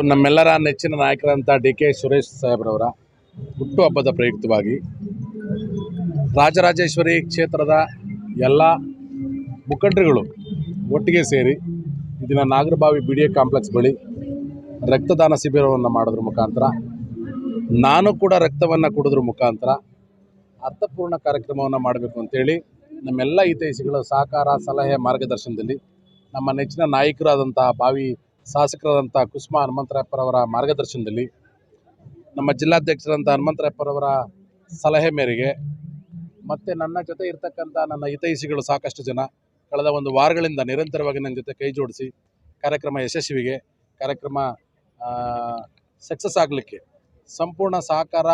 ನಮ್ಮೆಲ್ಲರ ನೆಚ್ಚಿನ ನಾಯಕರಂಥ ಡಿ ಕೆ ಸುರೇಶ್ ಸಾಹೇಬ್ರವರ ಹುಟ್ಟುಹಬ್ಬದ ಪ್ರಯುಕ್ತವಾಗಿ ರಾಜರಾಜೇಶ್ವರಿ ಕ್ಷೇತ್ರದ ಎಲ್ಲ ಮುಖಂಡರುಗಳು ಒಟ್ಟಿಗೆ ಸೇರಿ ಇದನ್ನು Nagarbhavi B D A complex ಬಳಿ ರಕ್ತದಾನ ಶಿಬಿರವನ್ನು ಮಾಡೋದ್ರ ಮುಖಾಂತರ, ನಾನು ಕೂಡ ರಕ್ತವನ್ನು ಕೊಡೋದ್ರ ಮುಖಾಂತರ ಅರ್ಥಪೂರ್ಣ ಕಾರ್ಯಕ್ರಮವನ್ನು ಮಾಡಬೇಕು ಅಂತೇಳಿ ನಮ್ಮೆಲ್ಲ ಹಿತೈಷಿಗಳ ಸಹಕಾರ, ಸಲಹೆ, ಮಾರ್ಗದರ್ಶನದಲ್ಲಿ ನಮ್ಮ ನೆಚ್ಚಿನ ನಾಯಕರಾದಂತಹ ಬಾವಿ ಶಾಸಕರಾದಂಥ ಕುಸುಮ ಹನುಮಂತರಾಯಪ್ಪರವರ ಮಾರ್ಗದರ್ಶನದಲ್ಲಿ ನಮ್ಮ ಜಿಲ್ಲಾಧ್ಯಕ್ಷರಂಥ ಹನುಮಂತರಾಯಪ್ಪರವರ ಸಲಹೆ ಮೇರೆಗೆ ಮತ್ತು ನನ್ನ ಜೊತೆ ಇರ್ತಕ್ಕಂಥ ನನ್ನ ಹಿತೈಷಿಗಳು ಸಾಕಷ್ಟು ಜನ ಕಳೆದ ಒಂದು ವಾರಗಳಿಂದ ನಿರಂತರವಾಗಿ ನನ್ನ ಜೊತೆ ಕೈ ಜೋಡಿಸಿ ಕಾರ್ಯಕ್ರಮ ಯಶಸ್ವಿಗೆ, ಕಾರ್ಯಕ್ರಮ ಸಕ್ಸಸ್ ಆಗಲಿಕ್ಕೆ ಸಂಪೂರ್ಣ ಸಹಕಾರ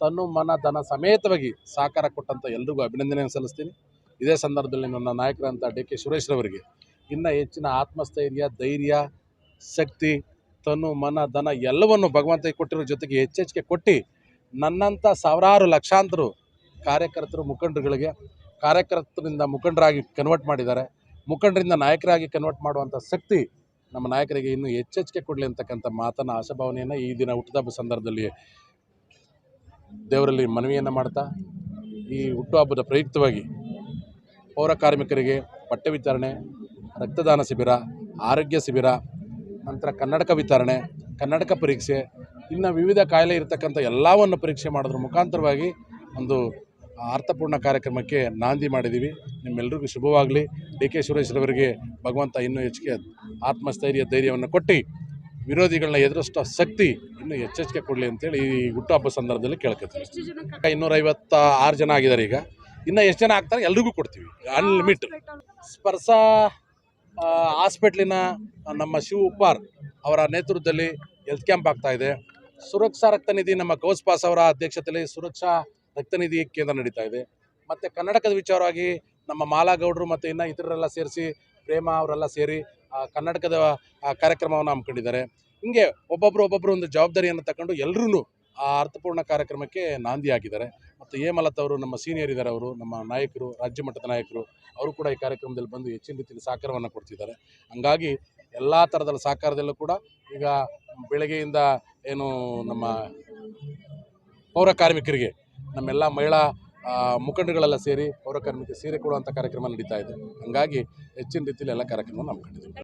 ತನ್ನು ಮನ, ಧನ ಸಮೇತವಾಗಿ ಸಹಕಾರ ಕೊಟ್ಟಂಥ ಎಲ್ರಿಗೂ ಅಭಿನಂದನೆ ಸಲ್ಲಿಸ್ತೀನಿ. ಇದೇ ಸಂದರ್ಭದಲ್ಲಿ ನನ್ನ ನಾಯಕರಂಥ ಡಿ ಕೆ ಸುರೇಶ್ರವರಿಗೆ ಇನ್ನು ಹೆಚ್ಚಿನ ಆತ್ಮಸ್ಥೈರ್ಯ, ಧೈರ್ಯ ಶಕ್ತಿ, ತನು, ಮನ, ಧನ ಎಲ್ಲವನ್ನು ಭಗವಂತ ಕೊಟ್ಟಿರೋ ಜೊತೆಗೆ ಹೆಚ್ಚೆಚ್ಚಿಗೆ ಕೊಟ್ಟು ನನ್ನಂಥ ಸಾವಿರಾರು ಲಕ್ಷಾಂತರ ಕಾರ್ಯಕರ್ತರು, ಮುಖಂಡರುಗಳಿಗೆ, ಕಾರ್ಯಕರ್ತರಿಂದ ಮುಖಂಡರಾಗಿ ಕನ್ವರ್ಟ್ ಮಾಡಿದ್ದಾರೆ. ಮುಖಂಡರಿಂದ ನಾಯಕರಾಗಿ ಕನ್ವರ್ಟ್ ಮಾಡುವಂಥ ಶಕ್ತಿ ನಮ್ಮ ನಾಯಕರಿಗೆ ಇನ್ನೂ ಹೆಚ್ಚೆಚ್ಚಿಗೆ ಕೊಡಲಿ ಅಂತಕ್ಕಂಥ ಮಾತನ್ನ, ಆಶಾಭಾವನೆಯನ್ನು ಈ ದಿನ ಹುಟ್ಟುಹಬ್ಬ ಸಂದರ್ಭದಲ್ಲಿ ದೇವರಲ್ಲಿ ಮನವಿಯನ್ನು ಮಾಡ್ತಾ, ಈ ಹುಟ್ಟುಹಬ್ಬದ ಪ್ರಯುಕ್ತವಾಗಿ ಪೌರ ಕಾರ್ಮಿಕರಿಗೆ ಬಟ್ಟೆ ವಿತರಣೆ, ರಕ್ತದಾನ ಶಿಬಿರ, ಆರೋಗ್ಯ ಶಿಬಿರ ನಂತರ ಕನ್ನಡಕ ವಿತರಣೆ, ಕನ್ನಡಕ ಪರೀಕ್ಷೆ, ಇನ್ನು ವಿವಿಧ ಕಾಯಿಲೆ ಇರತಕ್ಕಂಥ ಎಲ್ಲವನ್ನು ಪರೀಕ್ಷೆ ಮಾಡೋದ್ರ ಮುಖಾಂತರವಾಗಿ ಒಂದು ಅರ್ಥಪೂರ್ಣ ಕಾರ್ಯಕ್ರಮಕ್ಕೆ ನಾಂದಿ ಮಾಡಿದ್ದೀವಿ ನಿಮ್ಮೆಲ್ಲರಿಗೂ ಶುಭವಾಗಲಿ. ಡಿ ಕೆ ಸುರೇಶ್ರವರಿಗೆ ಭಗವಂತ ಇನ್ನೂ ಹೆಚ್ಚಿಗೆ ಆತ್ಮಸ್ಥೈರ್ಯ, ಧೈರ್ಯವನ್ನು ಕೊಟ್ಟು, ವಿರೋಧಿಗಳನ್ನ ಎದುರಿಸೋ ಶಕ್ತಿ ಇನ್ನೂ ಹೆಚ್ಚೆಚ್ಚಿಗೆ ಕೊಡಲಿ ಅಂತೇಳಿ ಈ ಹುಟ್ಟುಹಬ್ಬ ಸಂದರ್ಭದಲ್ಲಿ ಕೇಳ್ಕೊತೀವಿ. ಇನ್ನೂರೈವತ್ತ ಆರು ಜನ ಆಗಿದ್ದಾರೆ ಈಗ. ಇನ್ನು ಎಷ್ಟು ಜನ ಆಗ್ತಾರೆ? ಎಲ್ರಿಗೂ ಕೊಡ್ತೀವಿ. ಅನ್ಲಿಮಿಟ್. ಸ್ಪರ್ಶ ಹಾಸ್ಪಿಟ್ಲಿನ ನಮ್ಮ ಶಿವ ಉಪ್ಪಾರ್ ಅವರ ನೇತೃತ್ವದಲ್ಲಿ ಹೆಲ್ತ್ ಕ್ಯಾಂಪ್ ಆಗ್ತಾ ಇದೆ. ಸುರಕ್ಷಾ ರಕ್ತನಿಧಿ ನಮ್ಮ ಗೌಸ್ಪಾಸ್ ಅವರ ಅಧ್ಯಕ್ಷತೆಯಲ್ಲಿ ಸುರಕ್ಷಾ ರಕ್ತನಿಧಿ ಕೇಂದ್ರ ನಡೀತಾ ಇದೆ. ಮತ್ತು ಕನ್ನಡಕದ ವಿಚಾರವಾಗಿ ನಮ್ಮ ಮಾಲಾಗೌಡರು ಮತ್ತು ಇನ್ನು ಇತರರೆಲ್ಲ ಸೇರಿಸಿ ಪ್ರೇಮ ಅವರೆಲ್ಲ ಸೇರಿ ಕನ್ನಡಕದ ಕಾರ್ಯಕ್ರಮವನ್ನು ಹಮ್ಮಿಕೊಂಡಿದ್ದಾರೆ. ಹಿಂಗೆ ಒಬ್ಬೊಬ್ಬರು ಒಬ್ಬೊಬ್ಬರು ಒಂದು ಜವಾಬ್ದಾರಿಯನ್ನು ತಗೊಂಡು ಎಲ್ಲರೂ ಆ ಅರ್ಥಪೂರ್ಣ ಕಾರ್ಯಕ್ರಮಕ್ಕೆ ನಾಂದಿ ಹಾಕಿದ್ದಾರೆ. ಮತ್ತು ಹೇಮಲತ್ ಅವರು ನಮ್ಮ ಸೀನಿಯರ್ ಇದ್ದಾರೆ ಅವರು, ನಮ್ಮ ನಾಯಕರು, ರಾಜ್ಯ ಮಟ್ಟದ ನಾಯಕರು, ಅವರು ಕೂಡ ಈ ಕಾರ್ಯಕ್ರಮದಲ್ಲಿ ಬಂದು ಹೆಚ್ಚಿನ ರೀತಿಯಲ್ಲಿ ಸಹಕಾರವನ್ನು ಕೊಡ್ತಿದ್ದಾರೆ. ಹಂಗಾಗಿ ಎಲ್ಲ ಥರದ ಸಹಕಾರದಲ್ಲೂ ಕೂಡ ಈಗ ಬೆಳಗ್ಗೆಯಿಂದ ಏನು ನಮ್ಮ ಪೌರ ಕಾರ್ಮಿಕರಿಗೆ, ನಮ್ಮೆಲ್ಲ ಮಹಿಳಾ ಮುಖಂಡಗಳೆಲ್ಲ ಸೇರಿ ಪೌರ ಕಾರ್ಮಿಕ ಸೀರೆ ಕೊಡುವಂಥ ಕಾರ್ಯಕ್ರಮ ನಡೀತಾ ಇದೆ. ಹಂಗಾಗಿ ಹೆಚ್ಚಿನ ರೀತಿಯಲ್ಲಿ ಎಲ್ಲ ಕಾರ್ಯಕ್ರಮ ಹಮ್ಮಿಕೊಂಡಿದ್ದೀವಿ